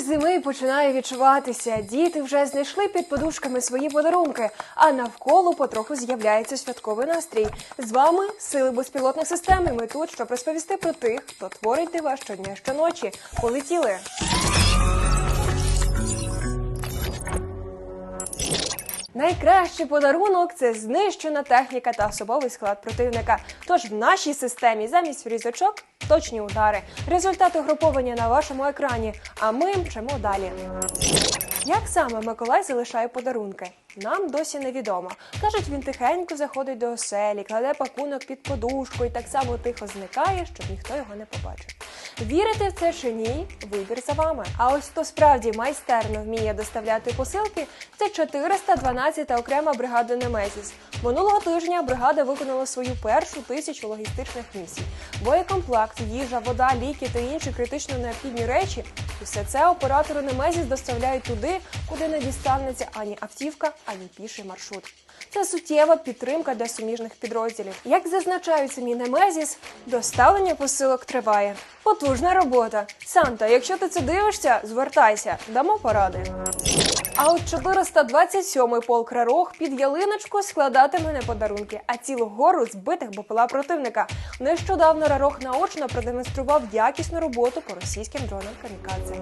зими починає відчуватися. Діти вже знайшли під подушками свої подарунки, а навколо потроху з'являється святковий настрій. З вами сили безпілотних систем. і Ми тут, щоб розповісти про тих, хто творить дива щодня щоночі. Полетіли. Найкращий подарунок це знищена техніка та особовий склад противника. Тож в нашій системі замість різочок точні удари. Результати груповання на вашому екрані. А ми мчимо далі. Як саме Миколай залишає подарунки? Нам досі невідомо. Кажуть, він тихенько заходить до оселі, кладе пакунок під подушку і так само тихо зникає, щоб ніхто його не побачив. Вірите в це чи ні? Вибір за вами. А ось хто справді майстерно вміє доставляти посилки, це 412-та окрема бригада Немезіс. Минулого тижня бригада виконала свою першу тисячу логістичних місій. Боєкомплект, їжа, вода, ліки та інші критично необхідні речі. Усе це оператори Немезіс доставляють туди, куди не дістанеться ані автівка, ані піший маршрут. Це суттєва підтримка для суміжних підрозділів. Як зазначають самі Немезіс, доставлення посилок триває. Потужна робота. Санта, якщо ти це дивишся, звертайся, дамо поради. А от 427-й полк Рарох під ялиночку складатиме не подарунки, а цілу гору збитих БПЛА противника. Нещодавно Рарох наочно продемонстрував якісну роботу по російським дронам камікадзе.